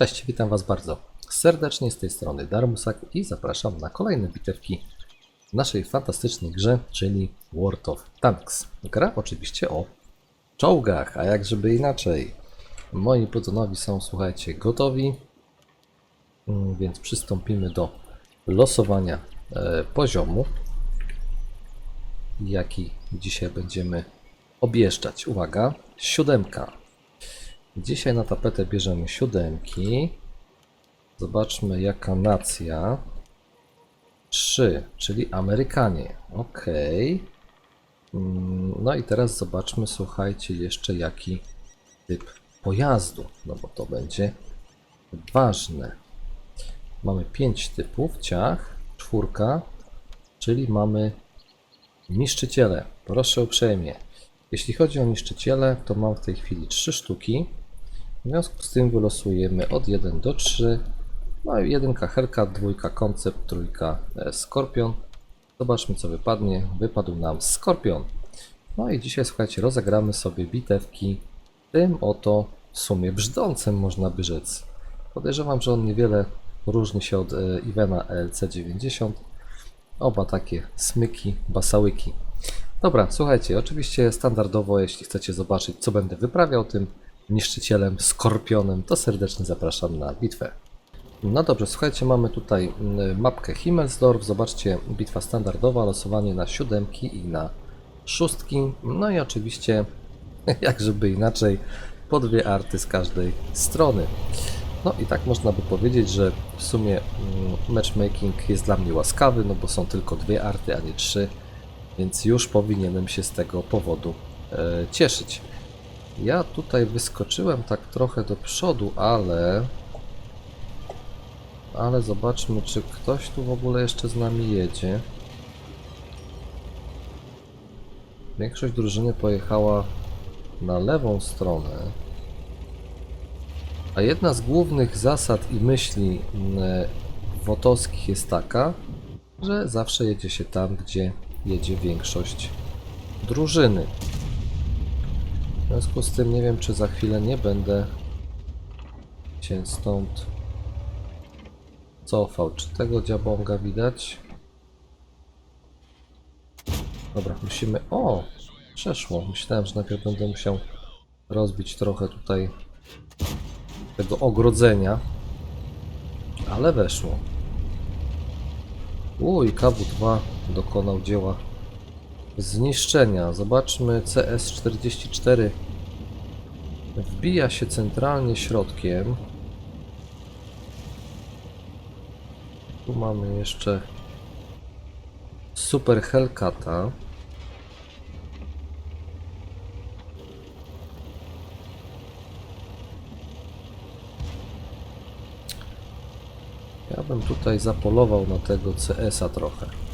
Cześć, witam Was bardzo serdecznie z tej strony Darmusak i zapraszam na kolejne bitewki naszej fantastycznej grze, czyli World of Tanks. Gra oczywiście o czołgach, a jak żeby inaczej. Moi plutonowi są, słuchajcie, gotowi, Mm, więc przystąpimy do losowania e, poziomu, jaki dzisiaj będziemy objeżdżać. Uwaga, siódemka. Dzisiaj na tapetę bierzemy siódemki. Zobaczmy jaka nacja. 3, czyli Amerykanie. Ok. Mm, No i teraz zobaczmy, słuchajcie, jeszcze jaki typ pojazdu, no bo to będzie ważne. Mamy 5 typów ciach, czwórka, czyli mamy niszczyciele. Proszę uprzejmie. Jeśli chodzi o niszczyciele, to mam w tej chwili 3 sztuki. W związku z tym wylosujemy od 1 do 3. No i jedynka Hellcat, dwójka Koncept, trójka e, Skorpion. Zobaczmy co wypadnie. Wypadł nam Skorpion. No i dzisiaj słuchajcie, rozegramy sobie bitewki tym oto w sumie brzdącem można by rzec. Podejrzewam, że on niewiele różni się od e, Ivena LC90. Oba takie smyki, basałyki. Dobra, słuchajcie, oczywiście standardowo, jeśli chcecie zobaczyć, co będę wyprawiał tym niszczycielem, skorpionem, to serdecznie zapraszam na bitwę. No dobrze, słuchajcie, mamy tutaj mm, mapkę Himmelsdorf. Zobaczcie, bitwa standardowa, losowanie na siódemki i na szóstki. No i oczywiście, jak żeby inaczej, po dwie arty z każdej strony. No i tak można by powiedzieć, że w sumie mm, matchmaking jest dla mnie łaskawy, no bo są tylko dwie arty, a nie trzy, więc już powinienem się z tego powodu e, cieszyć. Ja tutaj wyskoczyłem tak trochę do przodu, ale ale zobaczmy, czy ktoś tu w ogóle jeszcze z nami jedzie. Większość drużyny pojechała na lewą stronę. A jedna z głównych zasad i myśli mm, wotowskich jest taka, że zawsze jedzie się tam, gdzie jedzie większość drużyny. W związku z tym nie wiem, czy za chwilę nie będę się stąd cofał. Czy tego diabłąga widać? Dobra, musimy... O! Przeszło. Myślałem, że najpierw będę musiał rozbić trochę tutaj tego ogrodzenia. Ale weszło. Uj, KW2 dokonał dzieła zniszczenia. Zobaczmy CS-44. Wbija się centralnie środkiem. Tu mamy jeszcze Super Hellcata. Ja bym tutaj zapolował na tego CS-a trochę.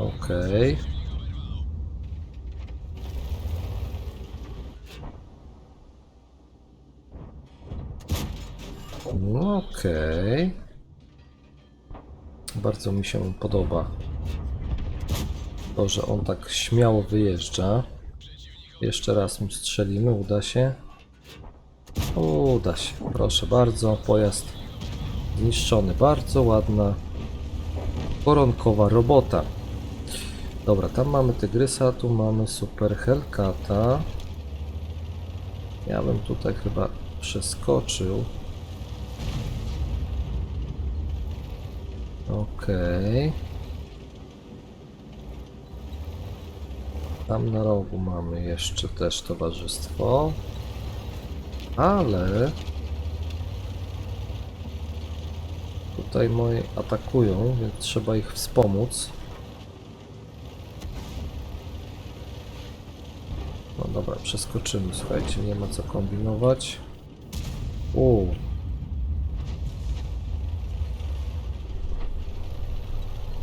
Okej. No Okej. Bardzo mi się podoba to, że on tak śmiało wyjeżdża. Jeszcze raz mu strzelimy, uda się. Uda się, proszę bardzo. Pojazd zniszczony, bardzo ładna koronkowa robota. Dobra, tam mamy Tygrysa, tu mamy Super Hellcata. Ja bym tutaj chyba przeskoczył. Okej. Tam na rogu mamy jeszcze też towarzystwo. Ale tutaj moi atakują, więc trzeba ich wspomóc. No dobra, przeskoczymy, słuchajcie, nie ma co kombinować. U.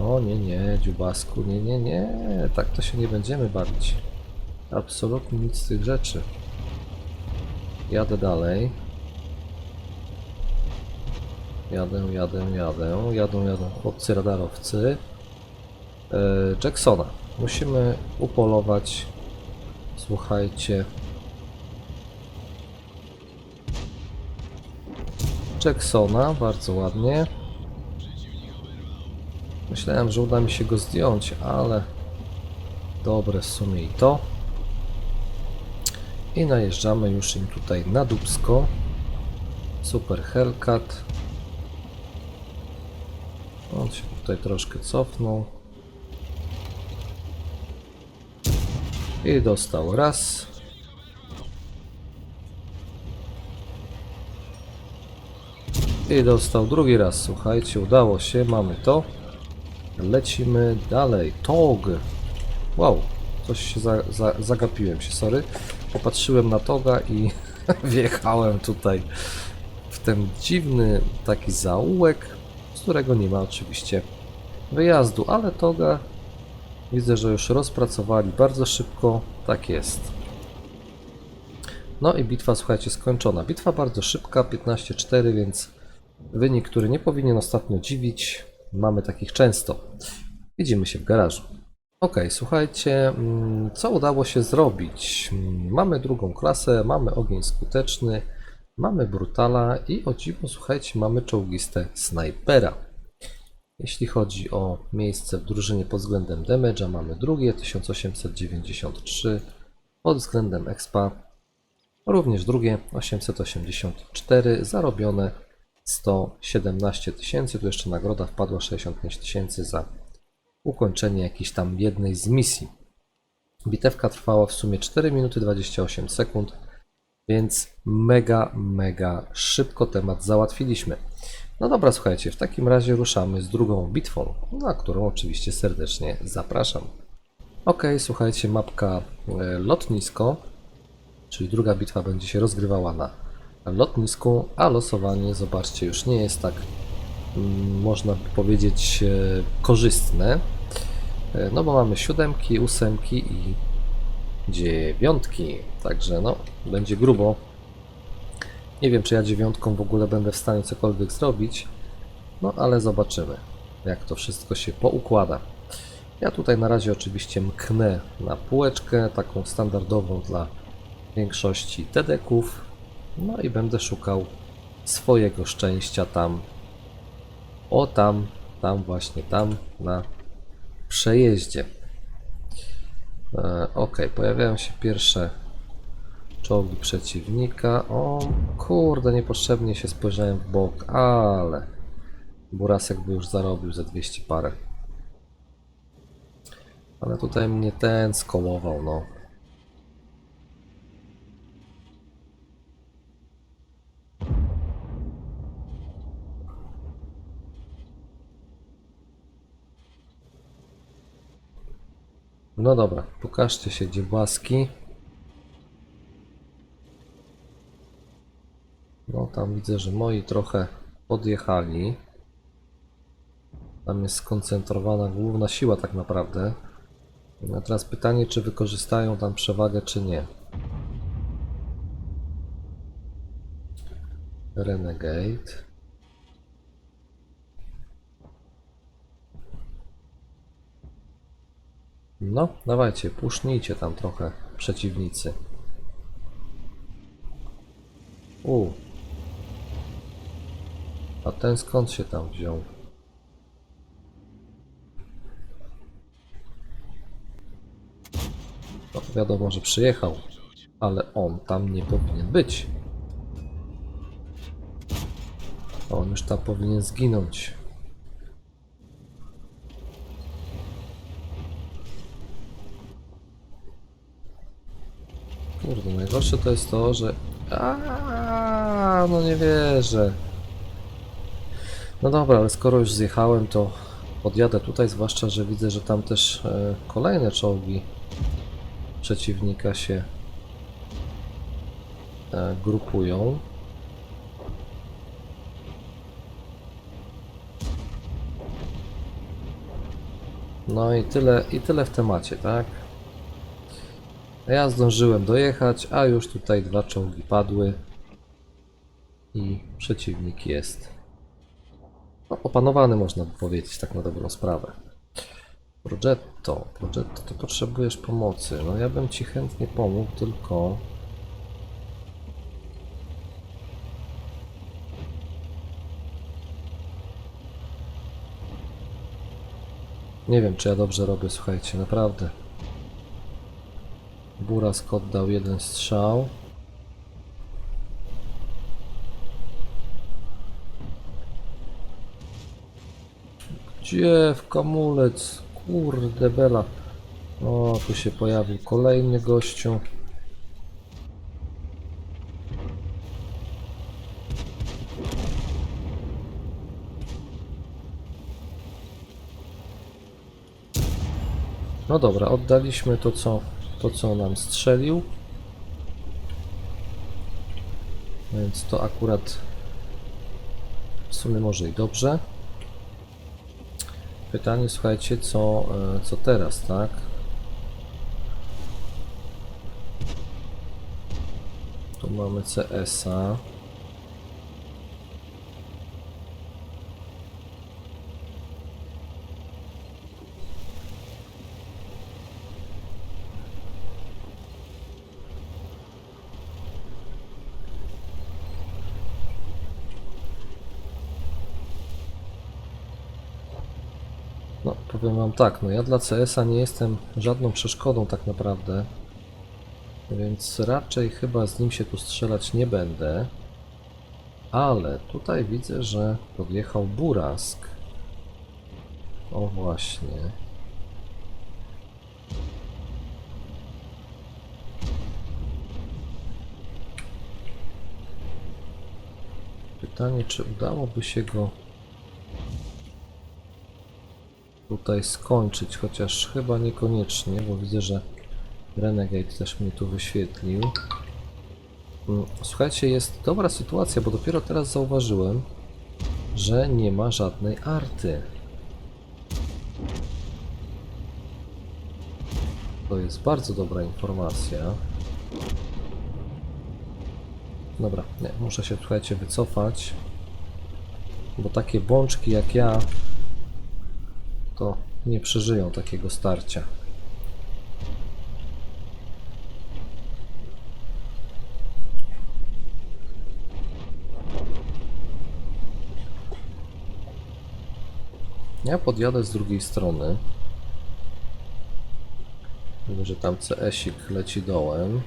O nie, nie, dziubasku, nie, nie, nie, tak to się nie będziemy bawić. Absolutnie nic z tych rzeczy. Jadę dalej. Jadę, jadę, jadę. Jadą, jadą chłopcy radarowcy. E, Jacksona. Musimy upolować. Słuchajcie. Jacksona, bardzo ładnie. Myślałem, że uda mi się go zdjąć, ale dobre w sumie i to. I najeżdżamy już im tutaj na dubsko. Super Hellcat. On się tutaj troszkę cofnął. I dostał raz. I dostał drugi raz. Słuchajcie, udało się, mamy to. Lecimy dalej. Tog. Wow, coś się za, za, zagapiłem się, sorry. Popatrzyłem na toga i wjechałem tutaj w ten dziwny taki zaułek, z którego nie ma oczywiście wyjazdu, ale toga widzę, że już rozpracowali bardzo szybko. Tak jest. No i bitwa, słuchajcie, skończona. Bitwa bardzo szybka, 15-4, więc wynik, który nie powinien ostatnio dziwić. Mamy takich często. Widzimy się w garażu. Ok, słuchajcie, mm, co udało się zrobić? Mm, Mamy drugą klasę, mamy ogień skuteczny, mamy brutala i o dziwo, słuchajcie, mamy czołgistę snajpera. Jeśli chodzi o miejsce w drużynie pod względem damage'a, mamy drugie 1893, pod względem expa. Również drugie 884, zarobione 117 tysięcy, tu jeszcze nagroda wpadła 65 tysięcy za ukończenie jakiejś tam jednej z misji. Bitewka trwała w sumie 4 minuty 28 sekund, więc mega, mega szybko temat załatwiliśmy. No dobra, słuchajcie, w takim razie ruszamy z drugą bitwą, na którą oczywiście serdecznie zapraszam. Ok, słuchajcie, mapka e, lotnisko, czyli druga bitwa będzie się rozgrywała na lotnisku, a losowanie, zobaczcie, już nie jest tak, mm, można by powiedzieć, e, korzystne. E, No bo mamy siódemki, ósemki i dziewiątki, także no, będzie grubo. Nie wiem, czy ja dziewiątką w ogóle będę w stanie cokolwiek zrobić, no ale zobaczymy, jak to wszystko się poukłada. Ja tutaj na razie oczywiście mknę na półeczkę, taką standardową dla większości TD-ków, no i będę szukał swojego szczęścia tam, o tam, tam właśnie, tam na przejeździe. E, ok, pojawiają się pierwsze czołgi przeciwnika. O kurde, niepotrzebnie się spojrzałem w bok, ale Burasek by już zarobił za 200 parę. Ale tutaj mnie ten skołował, no. No dobra, pokażcie się dziebłaski. No tam widzę, że moi trochę podjechali. Tam jest skoncentrowana główna siła tak naprawdę. A teraz pytanie, czy wykorzystają tam przewagę, czy nie. Renegade. No, dawajcie, pusznijcie tam trochę przeciwnicy. U. A ten skąd się tam wziął? No, wiadomo, że przyjechał, ale on tam nie powinien być. On już tam powinien zginąć. Kurde, najgorsze to jest to, że... Aaaa, no nie wierzę. No dobra, ale skoro już zjechałem, to podjadę tutaj, zwłaszcza, że widzę, że tam też e, kolejne czołgi przeciwnika się e, grupują. No i tyle, i tyle w temacie, tak? Ja zdążyłem dojechać, a już tutaj dwa czołgi padły i przeciwnik jest no, opanowany, można by powiedzieć, tak na dobrą sprawę. Progetto, Progetto, ty potrzebujesz pomocy. No ja bym ci chętnie pomógł, tylko... Nie wiem, czy ja dobrze robię, słuchajcie, naprawdę. Burask oddał jeden strzał. Gdzie w kamulec? Kurde bela. O, tu się pojawił kolejny gościu. No dobra, oddaliśmy to co, to co nam strzelił. Więc to akurat w sumie może i dobrze. Pytanie, słuchajcie, co, e, co teraz, tak? Tu mamy CS-a. No, tak, no ja dla CS-a nie jestem żadną przeszkodą tak naprawdę. Więc raczej chyba z nim się tu strzelać nie będę. Ale tutaj widzę, że podjechał Burask. O właśnie. Pytanie, czy udałoby się go tutaj skończyć, chociaż chyba niekoniecznie, bo widzę, że Renegade też mnie tu wyświetlił. Mm, Słuchajcie, jest dobra sytuacja, bo dopiero teraz zauważyłem, że nie ma żadnej arty. To jest bardzo dobra informacja. Dobra, nie, muszę się, słuchajcie, wycofać, bo takie bączki jak ja to nie przeżyją takiego starcia. Ja podjadę z drugiej strony. Widzę, że tam CS-ik leci dołem.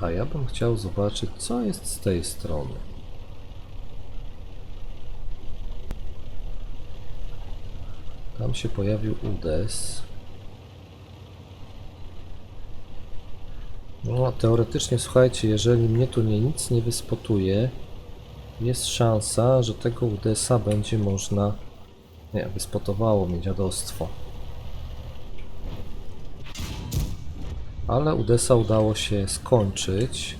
A ja bym chciał zobaczyć, co jest z tej strony. Tam się pojawił Udes. No, teoretycznie, słuchajcie, jeżeli mnie tu nie, nic nie wyspotuje, jest szansa, że tego Udesa będzie można... Nie, wyspotowało mnie dziadostwo. Ale Udesa udało się skończyć.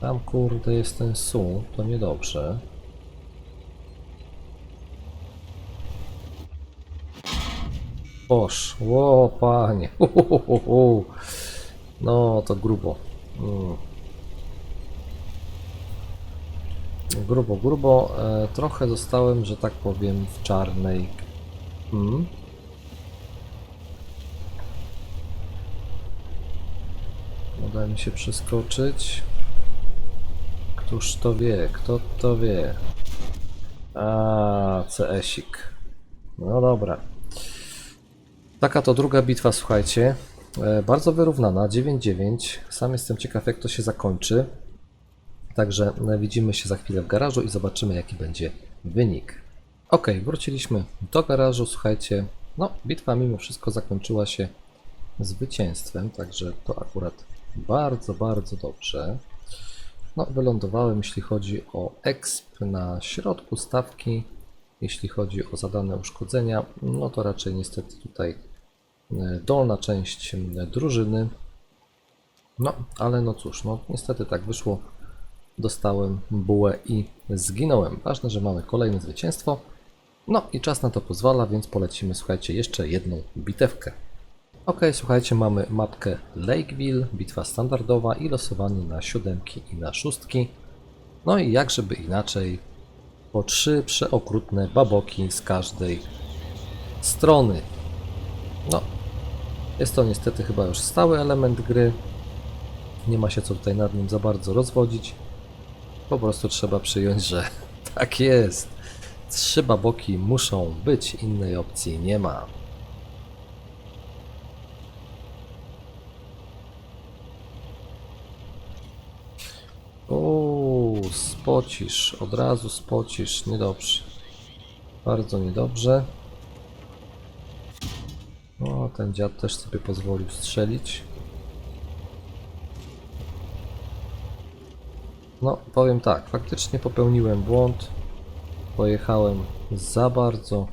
Tam kurde jest ten Su, to niedobrze. Boż, ło panie. No to grubo. Mm. Grubo, grubo. E, trochę zostałem, że tak powiem, w czarnej. Mm. Mi się przeskoczyć. Któż to wie? Kto to wie? A, CS-ik. No dobra. Taka to druga bitwa, słuchajcie. E, Bardzo wyrównana, 9-9. Sam jestem ciekaw, jak to się zakończy. Także e, widzimy się za chwilę w garażu i zobaczymy, jaki będzie wynik. Ok, wróciliśmy do garażu. Słuchajcie, no, bitwa mimo wszystko zakończyła się zwycięstwem, także to akurat bardzo, bardzo dobrze. No, wylądowałem, jeśli chodzi o exp na środku stawki. Jeśli chodzi o zadane uszkodzenia, no to raczej niestety tutaj dolna część e, drużyny. No, ale no cóż, no niestety tak wyszło. Dostałem bułę i zginąłem. Ważne, że mamy kolejne zwycięstwo. No i czas na to pozwala, więc polecimy, słuchajcie, jeszcze jedną bitewkę. Ok, słuchajcie, mamy mapkę Lakeville, bitwa standardowa i losowanie na siódemki i na szóstki. No i jak żeby inaczej, po trzy przeokrutne baboki z każdej strony. No, jest to niestety chyba już stały element gry. Nie ma się co tutaj nad nim za bardzo rozwodzić. Po prostu trzeba przyjąć, że tak jest. Trzy baboki muszą być, innej opcji nie ma. Uuu, spocisz, od razu spocisz, niedobrze. Bardzo niedobrze. O, ten dziad też sobie pozwolił strzelić. No, powiem tak, faktycznie popełniłem błąd. Pojechałem za bardzo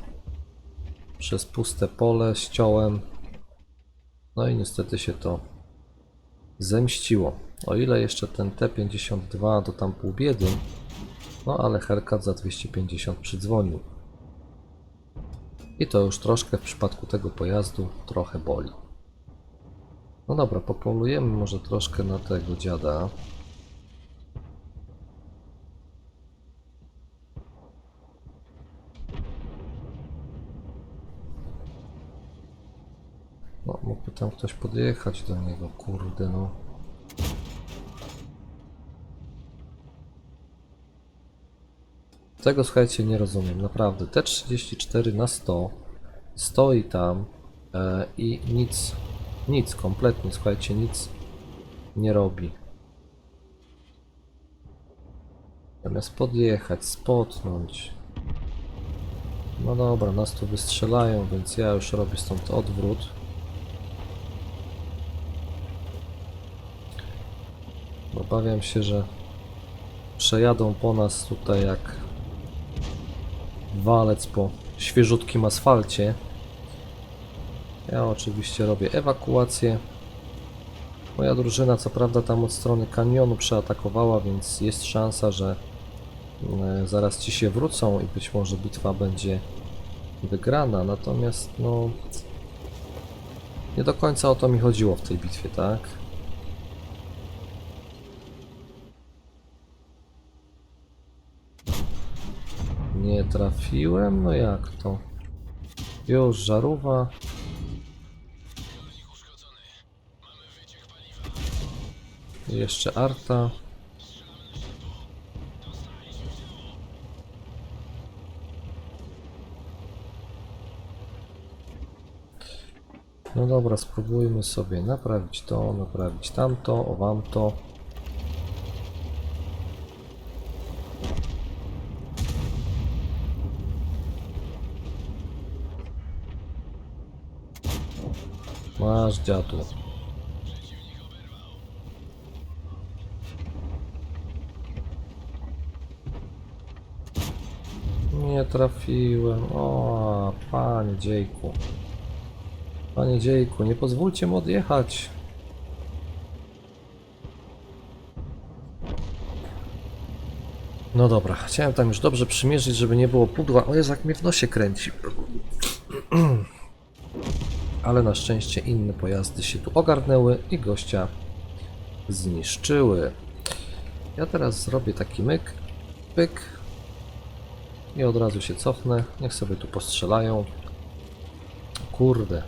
przez puste pole, ściąłem. No i niestety się to zemściło. O ile jeszcze ten T52 to tam pół biedy, no ale Hellcat za 250 przydzwonił. I to już troszkę w przypadku tego pojazdu trochę boli. No dobra, popolujemy może troszkę na tego dziada. No, mógłby tam ktoś podjechać do niego, kurde no. Tego słuchajcie nie rozumiem, naprawdę. T34 na 100 stoi tam e, i nic, nic kompletnie, słuchajcie, nic nie robi. Zamiast podjechać, spotnąć. No dobra, nas tu wystrzelają, więc ja już robię stąd odwrót. Obawiam się, że przejadą po nas tutaj jak walec po świeżutkim asfalcie. Ja oczywiście robię ewakuację. Moja drużyna co prawda tam od strony kanionu przeatakowała, więc jest szansa, że e, zaraz ci się wrócą i być może bitwa będzie wygrana. Natomiast no nie do końca o to mi chodziło w tej bitwie, tak? Nie trafiłem? No jak to? Już żarówa. Jeszcze arta. No dobra, spróbujmy sobie naprawić to, naprawić tamto, o wam to. Masz dziadu. Nie trafiłem. O, panie dziejku. Panie dziejku, nie pozwólcie mu odjechać. No dobra, chciałem tam już dobrze przymierzyć, żeby nie było pudła. O Jezu, jak mnie w nosie kręci. Ale na szczęście inne pojazdy się tu ogarnęły i gościa zniszczyły. Ja teraz zrobię taki myk, pyk i od razu się cofnę. Niech sobie tu postrzelają. Kurde.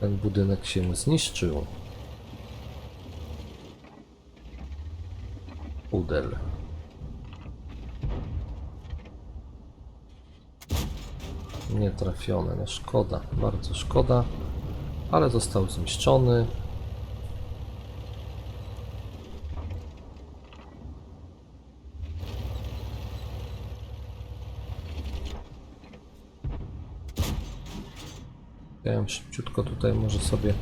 Ten budynek się zniszczył. Udel. Nie trafione, no szkoda, bardzo szkoda, ale został zniszczony. Chciałem szybciutko tutaj może sobie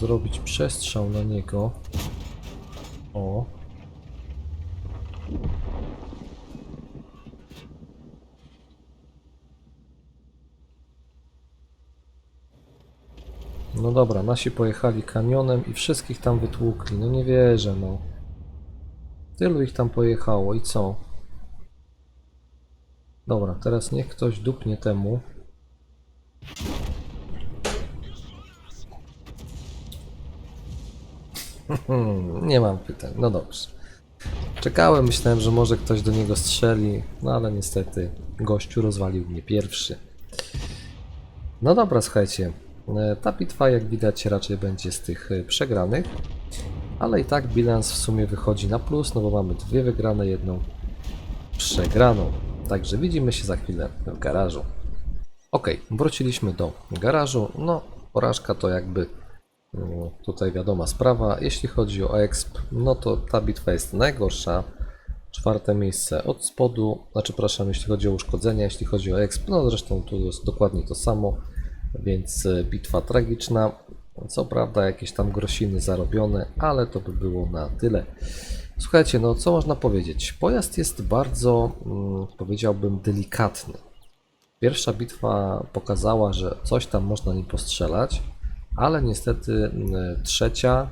zrobić przestrzał na niego. O. No dobra, nasi pojechali kamionem i wszystkich tam wytłukli. No nie wierzę, no. Tylu ich tam pojechało i co? Dobra, teraz niech ktoś dupnie temu. Nie mam pytań. No dobrze. Czekałem, myślałem, że może ktoś do niego strzeli, no ale niestety gościu rozwalił mnie pierwszy. No dobra, słuchajcie. E, Ta bitwa, jak widać, raczej będzie z tych e, przegranych, ale i tak bilans w sumie wychodzi na plus, no bo mamy dwie wygrane, jedną przegraną. Także widzimy się za chwilę w garażu. Ok, wróciliśmy do garażu. No, porażka to jakby mm, tutaj wiadoma sprawa. Jeśli chodzi o exp, no to ta bitwa jest najgorsza. Czwarte miejsce od spodu, znaczy przepraszam, jeśli chodzi o uszkodzenia, jeśli chodzi o exp, no zresztą tu jest dokładnie to samo, więc e, bitwa tragiczna. Co prawda jakieś tam grosiny zarobione, ale to by było na tyle. Słuchajcie, no co można powiedzieć? Pojazd jest bardzo, mm, powiedziałbym, delikatny. Pierwsza bitwa pokazała, że coś tam można nim postrzelać, ale niestety mm, trzecia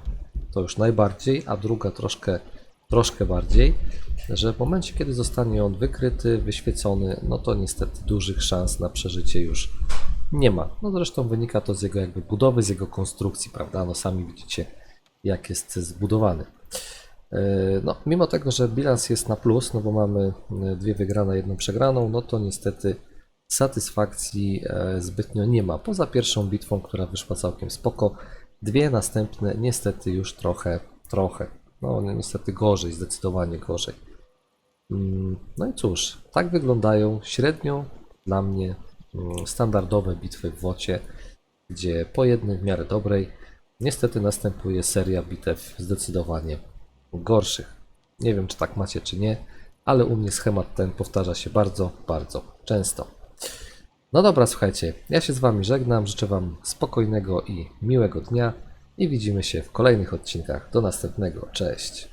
to już najbardziej, a druga troszkę, troszkę bardziej, że w momencie, kiedy zostanie on wykryty, wyświecony, no to niestety dużych szans na przeżycie już nie ma. No zresztą wynika to z jego jakby budowy, z jego konstrukcji, prawda? No sami widzicie, jak jest zbudowany. Yy, No, mimo tego, że bilans jest na plus, no bo mamy yy, dwie wygrane, jedną przegraną, no to niestety satysfakcji e, zbytnio nie ma. Poza pierwszą bitwą, która wyszła całkiem spoko, dwie następne niestety już trochę, trochę, no niestety gorzej, zdecydowanie gorzej. Mm, No i cóż, tak wyglądają średnio dla mnie standardowe bitwy w WOCie, gdzie po jednej w miarę dobrej niestety następuje seria bitew zdecydowanie gorszych. Nie wiem, czy tak macie, czy nie, ale u mnie schemat ten powtarza się bardzo, bardzo często. No dobra, słuchajcie, ja się z Wami żegnam, życzę Wam spokojnego i miłego dnia i widzimy się w kolejnych odcinkach. Do następnego, cześć.